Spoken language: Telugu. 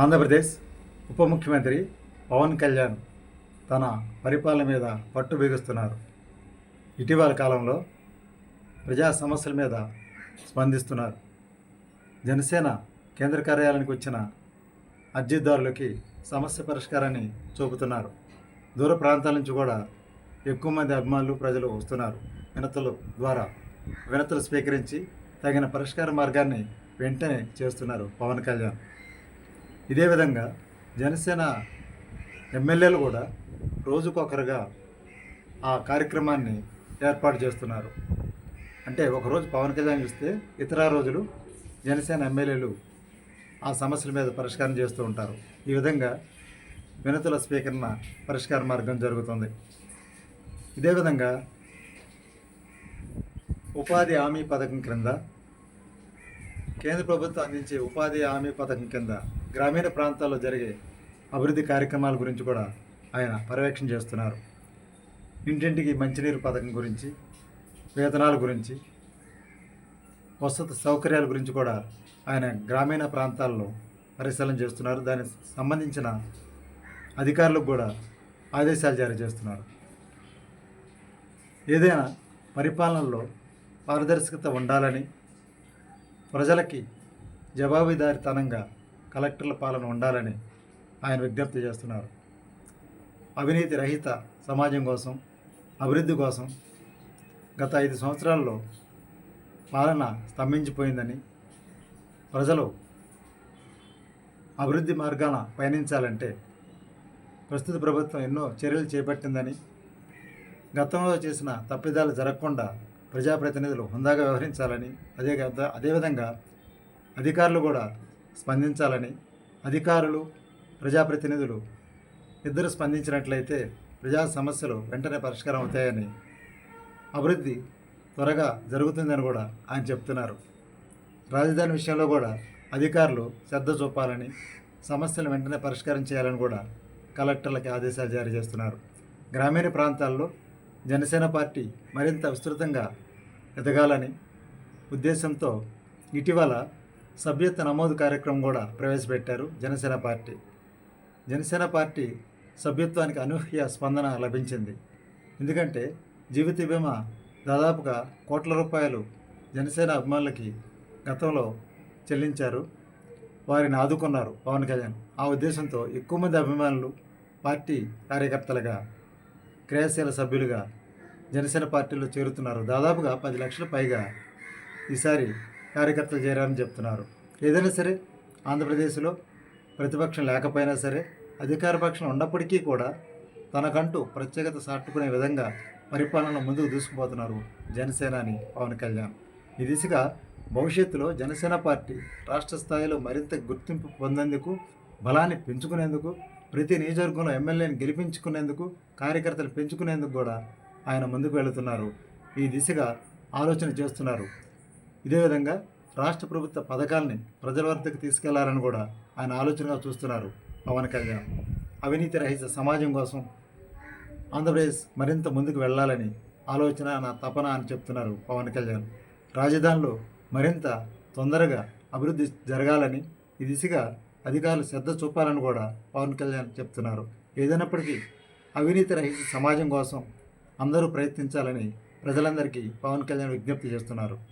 ఆంధ్రప్రదేశ్ ఉప ముఖ్యమంత్రి పవన్ కళ్యాణ్ తన పరిపాలన మీద పట్టు బిగుస్తున్నారు. ఇటీవల కాలంలో ప్రజా సమస్యల మీద స్పందిస్తున్నారు. జనసేన కేంద్ర కార్యాలయానికి వచ్చిన అర్జీదారులకి సమస్య పరిష్కారాన్ని చూపుతున్నారు. దూర ప్రాంతాల నుంచి కూడా ఎక్కువ మంది అభిమానులు ప్రజలు వస్తున్నారు. వినతుల ద్వారా వినతులు స్వీకరించి తగిన పరిష్కార మార్గాన్ని వెంటనే చేస్తున్నారు పవన్ కళ్యాణ్. ఇదే విధంగా జనసేన ఎమ్మెల్యేలు కూడా రోజుకొకరుగా ఆ కార్యక్రమాన్ని ఏర్పాటు చేస్తున్నారు. అంటే ఒకరోజు పవన్ కళ్యాణ్ చూస్తే ఇతర రోజులు జనసేన ఎమ్మెల్యేలు ఆ సమస్యల మీద పరిష్కారం చేస్తూ ఉంటారు. ఈ విధంగా వినతుల స్వీకరణ పరిష్కార మార్గం జరుగుతుంది. ఇదే విధంగా ఉపాధి హామీ పథకం క్రింద కేంద్ర ప్రభుత్వం అందించే ఉపాధి హామీ పథకం కింద గ్రామీణ ప్రాంతాల్లో జరిగే అభివృద్ధి కార్యక్రమాల గురించి కూడా ఆయన పర్యవేక్షణ చేస్తున్నారు. ఇంటింటికి మంచినీరు పథకం గురించి వేతనాల గురించి వసతి సౌకర్యాల గురించి కూడా ఆయన గ్రామీణ ప్రాంతాల్లో పరిశీలన చేస్తున్నారు. దానికి సంబంధించిన అధికారులకు కూడా ఆదేశాలు జారీ చేస్తున్నారు. ఏదైనా పరిపాలనలో పారదర్శకత ఉండాలని ప్రజలకి జవాబుదారితనంగా కలెక్టర్ల పాలన ఉండాలని ఆయన విజ్ఞప్తి చేస్తున్నారు. అవినీతి రహిత సమాజం కోసం అభివృద్ధి కోసం గత ఐదు సంవత్సరాల్లో పాలన స్తంభించిపోయిందని ప్రజలు అభివృద్ధి మార్గాన పయనించాలంటే ప్రస్తుత ప్రభుత్వం ఎన్నో చర్యలు చేపట్టిందని గతంలో చేసిన తప్పిదాలు జరగకుండా ప్రజాప్రతినిధులు హుందాగా వ్యవహరించాలని అదే అదేవిధంగా అధికారులు కూడా స్పందించాలని అధికారులు ప్రజాప్రతినిధులు ఇద్దరు స్పందించినట్లయితే ప్రజా సమస్యలు వెంటనే పరిష్కారం అవుతాయని అభివృద్ధి త్వరగా జరుగుతుందని కూడా ఆయన చెప్తున్నారు. రాజధాని విషయంలో కూడా అధికారులు శ్రద్ధ చూపాలని సమస్యలు వెంటనే పరిష్కారం చేయాలని కూడా కలెక్టర్లకి ఆదేశాలు జారీ చేస్తున్నారు. గ్రామీణ ప్రాంతాల్లో జనసేన పార్టీ మరింత విస్తృతంగా ఎదగాలని ఉద్దేశంతో ఇటీవల సభ్యత్వ నమోదు కార్యక్రమం కూడా ప్రవేశపెట్టారు జనసేన పార్టీ. జనసేన పార్టీ సభ్యత్వానికి అనూహ్య స్పందన లభించింది. ఎందుకంటే జీవిత బీమా దాదాపుగా కోట్ల రూపాయలు జనసేన అభిమానులకి గతంలో చెల్లించారు. వారిని ఆదుకున్నారు పవన్ కళ్యాణ్. ఆ ఉద్దేశంతో ఎక్కువ మంది అభిమానులు పార్టీ కార్యకర్తలుగా క్రియాశీల సభ్యులుగా జనసేన పార్టీలో చేరుతున్నారు. దాదాపుగా పది లక్షల పైగా ఈసారి కార్యకర్తలు చేరారని చెప్తున్నారు. ఏదైనా సరే ఆంధ్రప్రదేశ్లో ప్రతిపక్షం లేకపోయినా సరే అధికార పక్షం ఉన్నప్పటికీ కూడా తనకంటూ ప్రత్యేకత సాటుకునే విధంగా పరిపాలన ముందుకు దూసుకుపోతున్నారు జనసేన అని పవన్ కళ్యాణ్. ఈ దిశగా భవిష్యత్తులో జనసేన పార్టీ రాష్ట్ర స్థాయిలో మరింత గుర్తింపు పొందేందుకు బలాన్ని పెంచుకునేందుకు ప్రతి నియోజకవర్గంలో ఎమ్మెల్యేని గెలిపించుకునేందుకు కార్యకర్తలు పెంచుకునేందుకు కూడా ఆయన ముందుకు వెళుతున్నారు. ఈ దిశగా ఆలోచన చేస్తున్నారు. ఇదే విధంగా రాష్ట్ర ప్రభుత్వ పథకాల్ని ప్రజల వద్దకు తీసుకెళ్ళాలని కూడా ఆయన ఆలోచనగా చూస్తున్నారు పవన్ కళ్యాణ్. అవినీతి రహిత సమాజం కోసం ఆంధ్రప్రదేశ్ మరింత ముందుకు వెళ్ళాలని ఆలోచన నా తపన అని చెప్తున్నారు పవన్ కళ్యాణ్. రాజధానిలో మరింత తొందరగా అభివృద్ధి జరగాలని ఈ దిశగా అధికారులు శ్రద్ధ చూపాలని కూడా పవన్ కళ్యాణ్ చెప్తున్నారు. ఏదైనప్పటికీ అవినీతి రహిత సమాజం కోసం అందరూ ప్రయత్నించాలని ప్రజలందరికీ పవన్ కళ్యాణ్ విజ్ఞప్తి చేస్తున్నారు.